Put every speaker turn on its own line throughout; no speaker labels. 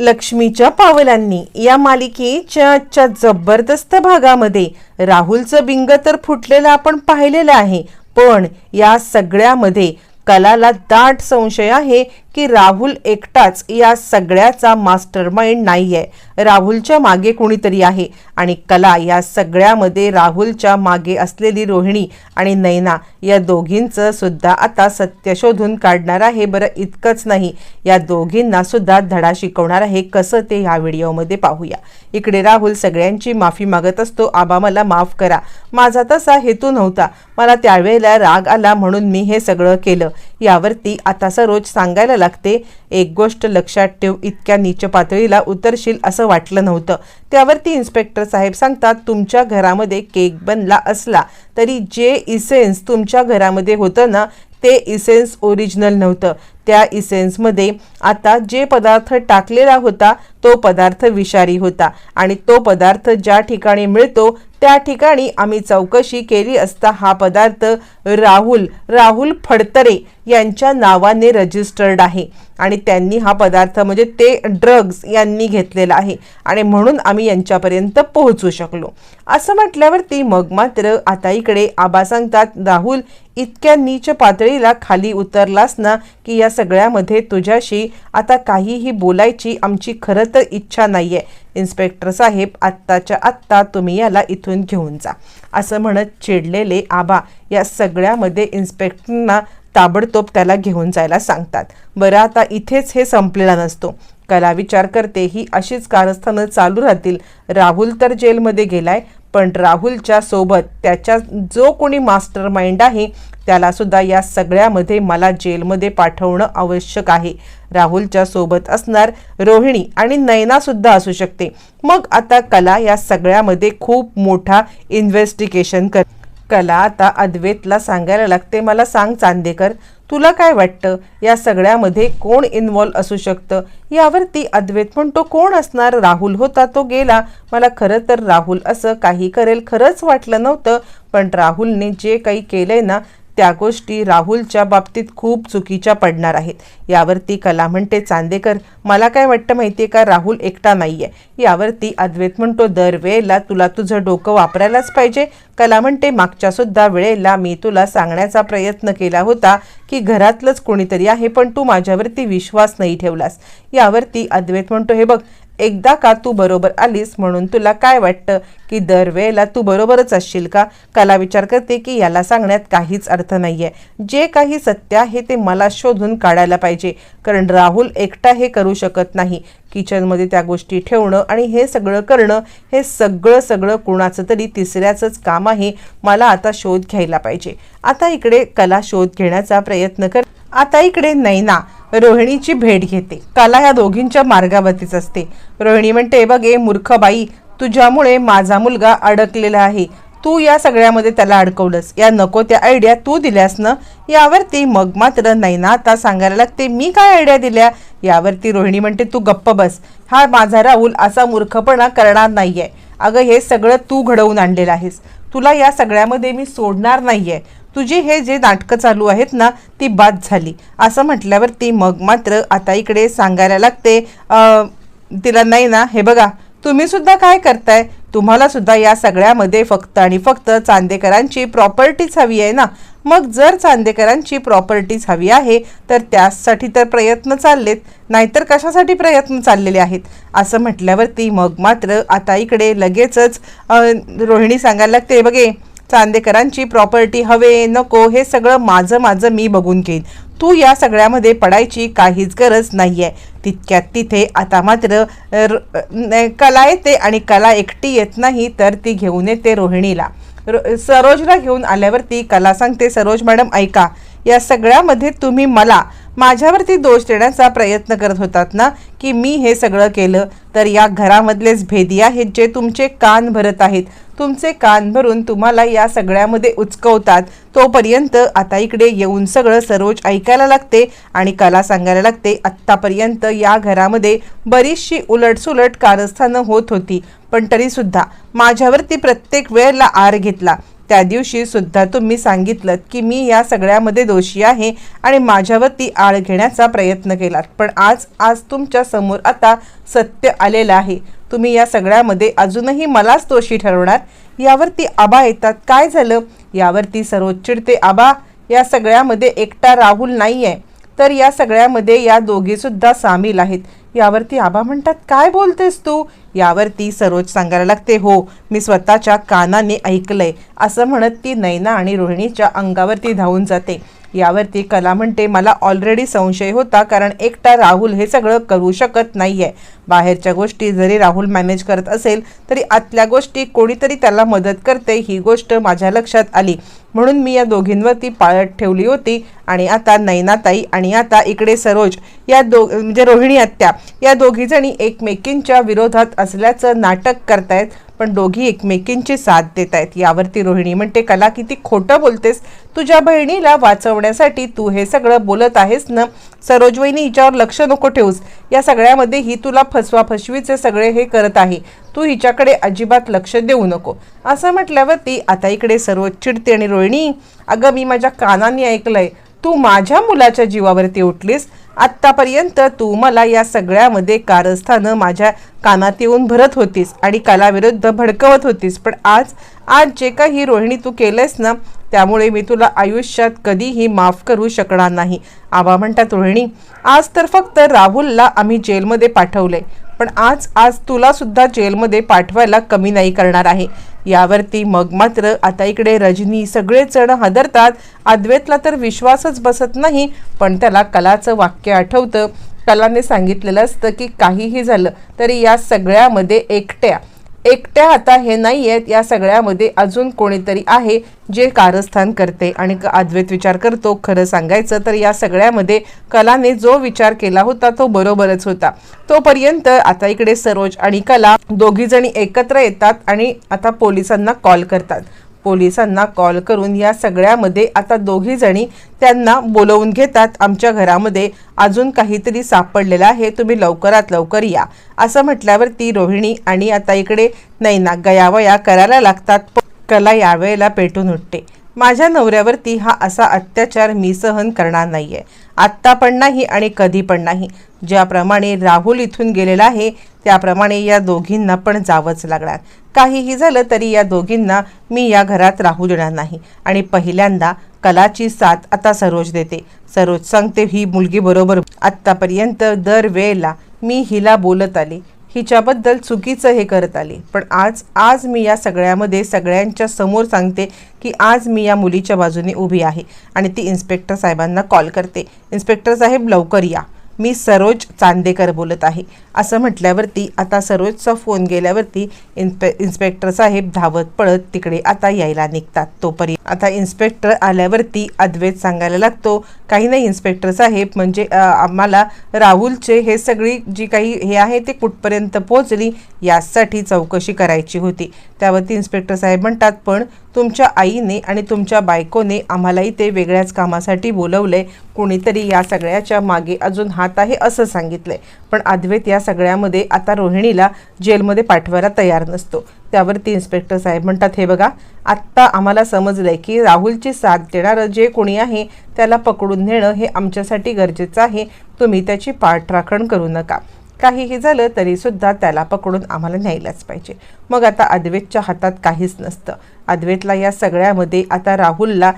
लक्ष्मीच्या पावलांनी या मालिकेच्या आजच्या जबरदस्त भागामध्ये राहुलचं बिंग तर फुटलेलं आपण पाहिलेलं आहे पण या सगळ्यामध्ये कलाला दाट संशय आहे की राहुल एकटाच या सगळ्याचा मास्टर माइंड नाही आहे राहुलच्या मागे कोणीतरी आहे आणि कला या सगळ्यामध्ये राहुलच्या मागे असलेली रोहिणी आणि नैना या दोघींचं सुद्धा आता सत्य शोधून काढणार आहे. बरं इतकंच नाही. या दोघींना सुद्धा धडा शिकवणार आहे. कसं ते ह्या व्हिडिओमध्ये पाहूया. इकडे राहुल सगळ्यांची माफी मागत असतो. आबा मला माफ करा. माझा तसा हेतू नव्हता. मला त्यावेळेला राग आला म्हणून मी हे सगळं केलं. यावरती आता सरोज सांगायला लागते. एक गोष्ट लक्षात ठेव इतक्या नीच पातळीला उतरशील असं वाटलं नव्हतं. त्यावरती इन्स्पेक्टर साहेब सांगतात तुमच्या घरामध्ये केक बनला असला तरी जे इसेन्स तुमच्या घरामध्ये होतं ना ते इसेन्स ओरिजिनल नव्हतं. त्या इसेन्समध्ये आता जे पदार्थ टाकलेला होता तो पदार्थ विषारी होता आणि तो पदार्थ ज्या ठिकाणी मिळतो त्या ठिकाणी आम्ही चौकशी केली असता हा पदार्थ राहुल राहुल फडतरे यांच्या नावाने रजिस्टर्ड आहे. आणि त्यांनी हा पदार्थ म्हणजे ते ड्रग्ज यांनी घेतलेला आहे. आणि म्हणून आम्ही यांच्यापर्यंत पोहोचू शकलो. असं म्हटल्यावरती मग मात्र आता इकडे आबा सांगतात राहुल इतक्या नीच पातळीला खाली उतरलास ना की या सगळ्यामध्ये तुझ्याशी आता काहीही बोलायची आमची खरं तर इच्छा नाही आहे इन्स्पेक्टर साहेब आत्ताच्या आत्ता तुम्ही याला इथून घेऊन जा. असं म्हणत चिडलेले आबा या सगळ्यामध्ये इन्स्पेक्टरना ताबडतोब त्याला घेऊन जायला सांगतात. बरं आता इथेच हे संपलेला नसतो. कला विचार करते ही अशीच कारस्थानं चालू राहतील. राहुल तर जेलमध्ये गेलाय. पण राहुलच्या सोबत त्याच्या जो कोणी मास्टर माइंड आहे त्याला सुद्धा या सगळ्यामध्ये मला जेलमध्ये पाठवणं आवश्यक आहे. राहुलच्या सोबत असणार रोहिणी आणि नयनासुद्धा असू शकते. मग आता कला या सगळ्यामध्ये खूप मोठा इन्व्हेस्टिगेशन कर कला आता अद्वैतला सांगायला लागते. मला सांग चांदेकर तुला काय वाटतं? या सगळ्यामध्ये कोण इन्व्हॉल्व असू शकतं? यावरती अद्वैत म्हणतो कोण असणार? राहुल होता तो गेला. मला खरं तर राहुल असं काही करेल खरंच वाटलं नव्हतं. पण राहुलने जे काही केलंय ना त्या गोष्टी राहुलच्या बाबतीत खूप चुकीच्या पडणार आहेत. यावरती कला म्हणते चांदेकर मला काय वाटतं माहिती आहे का राहुल एकटा नाही आहे यावरती अद्वैत म्हणतो दरवेळेला तुला तुझं डोकं वापरायलाच पाहिजे. कला म्हणते मागच्या सुद्धा वेळेला मी तुला सांगण्याचा प्रयत्न केला होता की घरातलंच कोणीतरी आहे पण तू माझ्यावरती विश्वास नाही ठेवलास. यावरती अद्वैत म्हणतो हे बघ एकदा का तू बरोबर आलीस म्हणून तुला काय वाटतं? की दरवेळेला तू बरोबरच असशील का? कला विचार करते की याला सांगण्यात काहीच अर्थ नाही आहे जे काही सत्य आहे ते मला शोधून काढायला पाहिजे. कारण राहुल एकटा हे करू शकत नाही. किचनमध्ये त्या गोष्टी ठेवणं आणि हे सगळं करणं हे सगळं सगळं कुणाचं तरी तिसऱ्याचंच काम आहे मला आता शोध घ्यायला पाहिजे. आता इकडे कला शोध घेण्याचा प्रयत्न कर. आता इकडे नैना रोहिणीची भेट घेते. कला ह्या दोघींच्या मार्गावरतीच असते. रोहिणी म्हणते बघे मूर्ख बाई तुझ्यामुळे माझा मुलगा अडकलेला आहे. तू या सगळ्यामध्ये त्याला अडकवलंस. या नको त्या आयडिया तू दिल्यास ना यावरती मग मात्र नाही ना आता सांगायला लागते मी काय आयडिया दिल्या? यावरती रोहिणी म्हणते तू गप्प बस. हा माझा राहुल असा मूर्खपणा करणार नाहीये. अगं हे सगळं तू घडवून आणलेलं आहेस. तुला या सगळ्यामध्ये मी सोडणार नाहीये. तुझी हे जे नाटकं चालू आहेत ना ती बाद झाली. असं म्हटल्यावरती मग मात्र आता इकडे सांगायला लागते तिला नाही ना हे बघा तुम्हीसुद्धा काय करताय? तुम्हाला सुद्धा या सगळ्यामध्ये फक्त आणि फक्त चांदेकरांची प्रॉपर्टीच हवी आहे ना? मग जर चांदेकरांची प्रॉपर्टीज हवी आहे तर त्यासाठी तर प्रयत्न चाललेत नाहीतर कशासाठी प्रयत्न चाललेले आहेत? असं म्हटल्यावरती मग मात्र आता इकडे लगेचच रोहिणी सांगायला लागते बघे चांदेकरांची प्रॉपर्टी हवे नको हे सगळं माझं माझं मी बघून घेईन. तू या सगळ्यामध्ये पडायची काहीच गरज नाही आहे तितक्यात तिथे आता मात्र कला येते आणि कला एकटी येत नाही तर ती घेऊन येते रोहिणीला. रो- सरोजला घेऊन आल्यावरती कला सांगते सरोज मॅडम ऐका. या सगळ्यामध्ये तुम्ही मला माझ्यावरती दोष देण्याचा प्रयत्न करत होतात ना की मी हे सगळं केलं तर या घरामधलेच भेदी आहेत जे तुमचे कान भरत आहेत. तुमचे कान भरून तुम्हाला या सगळ्यामध्ये उचकवतात. तोपर्यंत आता इकडे येऊन सगळं सरोज ऐकायला लागते आणि कला सांगायला लागते. आत्तापर्यंत या घरामध्ये बरीचशी उलटसुलट कारस्थानं होत होती. पण तरीसुद्धा माझ्यावरती प्रत्येक वेळेला आर घेतला. त्या दिवशी सुद्धा तुम्ही सांगितलं की मी या सगळ्यामध्ये दोषी आहे आणि माझ्यावर ती आळ घेण्याचा प्रयत्न केलात. पण आज आज तुमच्यासमोर आता सत्य आलेलं आहे. तुम्ही या सगळ्यामध्ये अजूनही मलाच दोषी ठरवणार. यावरती आबा येतात. काय झालं? यावरती सर्वोच्च चिडते आबा या सगळ्यामध्ये एकटा राहुल नाही आहे तर या सगळ्यामध्ये या दोघेसुद्धा सामील आहेत. यावरती आबा म्हणतात काय बोलतेस तू? यावरती सरोज सांगायला लागते हो मी स्वतःच्या कानाने ऐकलंय. असं म्हणत ती नैना आणि रोहिणीच्या अंगावरती धावून जाते. यावरती कला म्हणते मला ऑलरेडी संशय होता कारण एकटा राहुल हे सगळं करू शकत नाही आहे बाहेरच्या गोष्टी जरी राहुल मॅनेज करत असेल तरी आतल्या गोष्टी कोणीतरी त्याला मदत करते ही गोष्ट माझ्या लक्षात आली. म्हणून मी या दोघींवरती पाळत ठेवली होती. आणि आता नैनाताई आणि आता इकडे सरोज या दो म्हणजे रोहिणी आत्या या दोघीजणी एकमेकींच्या विरोधात असल्याचं नाटक करतायत. पण दोघी एकमेकींची साथ देत आहेत. यावरती रोहिणी म्हणते कला किती खोटं बोलतेस. तुझ्या बहिणीला वाचवण्यासाठी तू हे सगळं बोलत आहेस ना? सरोज हिच्यावर लक्ष नको ठेवूस. या सगळ्यामध्ये ही तुला फसवा फसवीचे सगळे हे करत आहे. तू हिच्याकडे अजिबात लक्ष देऊ नको. असं म्हटल्यावरती आता इकडे सरोज चिडते आणि रोहिणी अगं मी माझ्या कानाने ऐकलंय. तू माझ्या मुलाच्या जीवावरती उठलीस. आत्तापर्यंत तू मला या सगळ्यामध्ये कारस्थानं माझ्या कानात येऊन भरत होतीस आणि कलाविरुद्ध भडकवत होतीस. पण आज आज जे काही रोहिणी तू केलंस ना त्यामुळे मी तुला आयुष्यात कधीही माफ करू शकणार नाही. आबा म्हणतात रोहिणी आज तर फक्त राहुलला आम्ही जेलमध्ये पाठवलंय. पण आज आज तुला सुद्धा जेलमध्ये पाठवायला कमी नाही करणार आहे. यावरती मग मात्र आता इकडे रजनी सगळेच जण हादरतात. अद्वैतला तर विश्वासच बसत नाही पण त्याला कलाचं वाक्य आठवतं. कलाने सांगितलेलं असतं की काहीही झालं तरी या सगळ्यामध्ये एकट्या. एकट्या आता हे नाही आहेत या सगळ्यामध्ये अजून कोणीतरी आहे जे कारस्थान करते. आणि अद्वैत विचार करतो खरं सांगायचं तर या सगळ्यामध्ये कलाने जो विचार केला होता तो बरोबरच होता. तोपर्यंत आता इकडे सरोज आणि कला दोघीजणी एकत्र येतात आणि आता पोलिसांना कॉल करतात. पोलिसांना कॉल करून या सगळ्यामध्ये आता दोघी जणी त्यांना बोलवून घेतात. आमच्या घरामध्ये अजून काहीतरी सापडलेलं आहे. तुम्ही लवकरात लवकर या. असं म्हटल्यावर ती रोहिणी आणि आता इकडे नैना गयावया करायला लागतात. कला यावेळेला पेटून उठते. माझ्या नवऱ्यावरती हा असा अत्याचार मी सहन करणार नाही आहे आत्ता पण नाही आणि कधी पण नाही. ज्याप्रमाणे राहुल इथून गेलेला आहे त्याप्रमाणे या दोघींना पण जावंच लागणार. काहीही झालं तरी या दोघींना मी या घरात राहू देणार नाही. आणि पहिल्यांदा कलाची साथ आता सरोज देते. सरोज सांगते ही मुलगी बरोबर आत्तापर्यंत दर वेळेला मी हिला बोलत आले. हिच्याबद्दल चुकीचं हे करत आले. पण आज आज मी या सगळ्यामध्ये सगळ्यांच्या समोर सांगते की आज मी या मुलीच्या बाजूने उभी आहे आणि ती इन्स्पेक्टर साहेबांना कॉल करते. इन्स्पेक्टर साहेब लवकर या. मी सरोज चांदेकर बोलत आहे. असं म्हटल्यावरती आता सरोजचा फोन गेल्यावरती इन्स्पे इन्स्पेक्टर साहेब धावत पळत तिकडे आता यायला निघतात. तोपर्यंत आता इन्स्पेक्टर आल्यावरती अद्वैत सांगायला लागतो काही नाही इन्स्पेक्टर साहेब म्हणजे आम्हाला राहुलचे हे सगळी जी काही हे आहे ते कुठपर्यंत पोहोचली यासाठी चौकशी करायची होती. त्यावरती इन्स्पेक्टर साहेब म्हणतात पण तुमच्या आईने आणि तुमच्या बायकोने आम्हालाही ते वेगळ्याच कामासाठी बोलवलंय कुणीतरी या सगळ्याच्या मागे अजून हात आहे असं सांगितलंय पण अद्वैत या सगळ्यामध्ये आता रोहिणीला जेलमध्ये पाठवायला तयार नसतो. त्यावरती इन्स्पेक्टर साहेब म्हणतात हे बघा आत्ता आम्हाला समजलंय की राहुलची साथ देणारं जे कोणी आहे त्याला पकडून नेणं हे आमच्यासाठी गरजेचं आहे. तुम्ही त्याची पाठराखण करू नका. काहीही झालं तरीसुद्धा त्याला पकडून आम्हाला न्यायलाच पाहिजे. मग आता अद्वैतच्या हातात काहीच नसतं. अद्वैतला या सगळ्यामध्ये आता राहुलला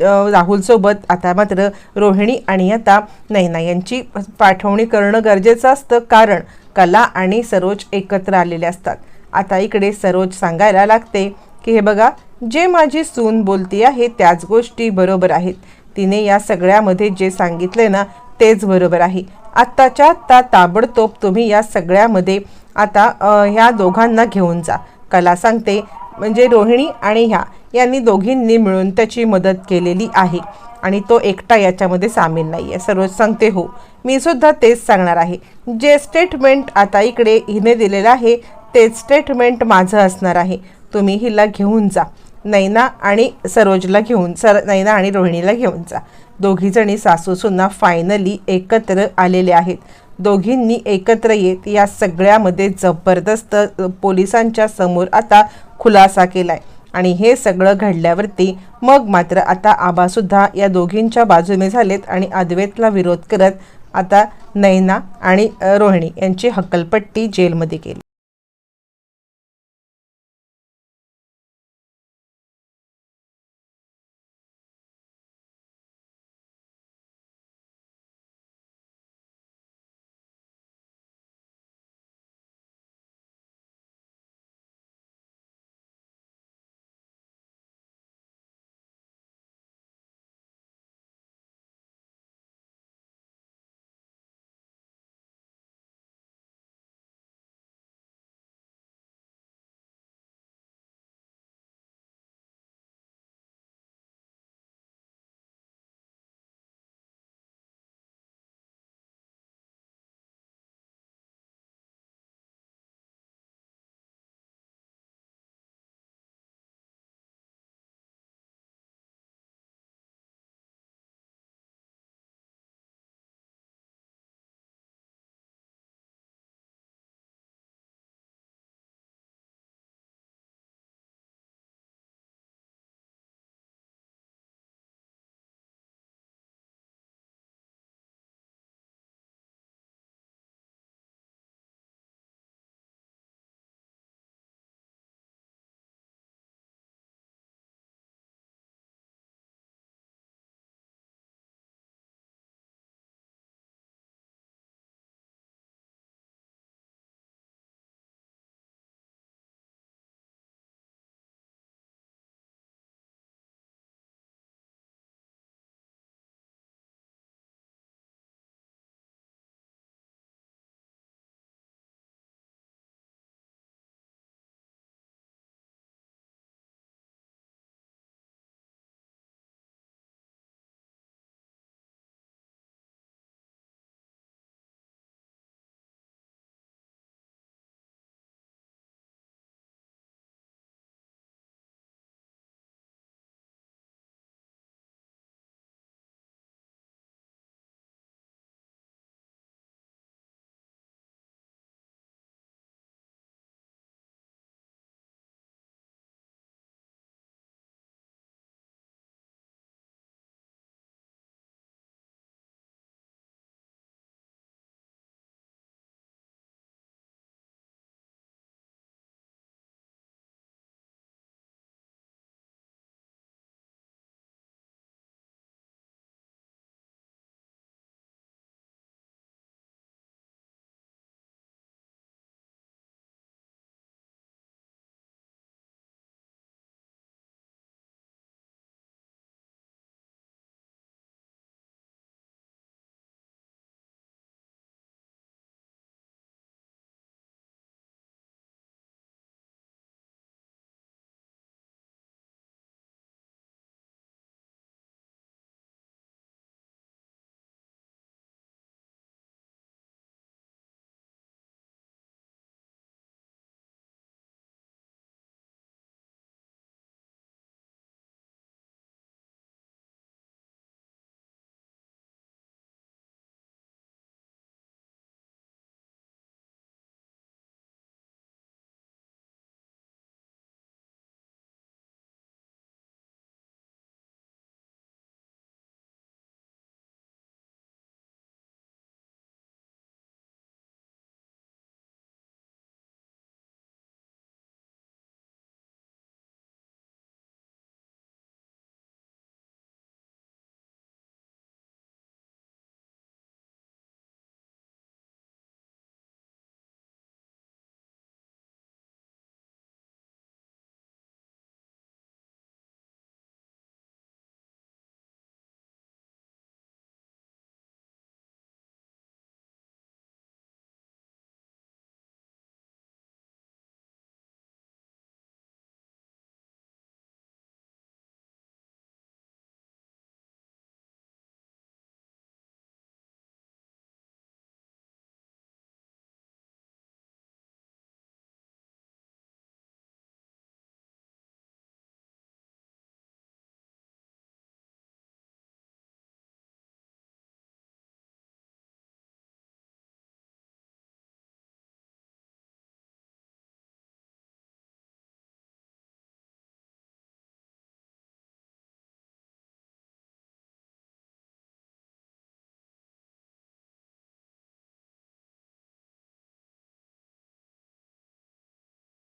राहुलसोबत आता मात्र रोहिणी आणि आता नैना यांची पाठवणी करणं गरजेचं असतं कारण कला आणि सरोज एकत्र आलेले असतात. आता इकडे सरोज सांगायला लागते की हे बघा जे माझी सून बोलती आहे त्याच गोष्टी बरोबर आहेत. तिने या सगळ्यामध्ये जे सांगितले ना तेच बरोबर आहे. आत्ताच्या आत्ता ताबडतोब तुम्ही या सगळ्यामध्ये आता ह्या दोघांना घेऊन जा. कला सांगते म्हणजे रोहिणी आणि ह्या यांनी दोघींनी मिळून त्याची मदत केलेली आहे. आणि तो एकटा याच्यामध्ये सामील नाही आहे सरोज सांगते हो मी सुद्धा तेच सांगणार आहे. जे स्टेटमेंट आता इकडे हिने दिलेलं आहे तेच स्टेटमेंट माझं असणार आहे. तुम्ही हिला घेऊन जा. नैना आणि सरोजला घेऊन सर नैना आणि रोहिणीला घेऊन जा. दोघीजणी सासू फायनली एकत्र आलेले आहेत. दोघींनी एकत्र येत या सगळ्यामध्ये जबरदस्त पोलिसांच्या समोर आता खुलासा केलाय. आणि हे सगळं घडल्यावरती मग मात्र आता आबासुद्धा या दोघींच्या बाजूने झालेत आणि अद्वैतला विरोध करत आता नैना आणि रोहिणी यांची हक्कलपट्टी जेलमध्ये केली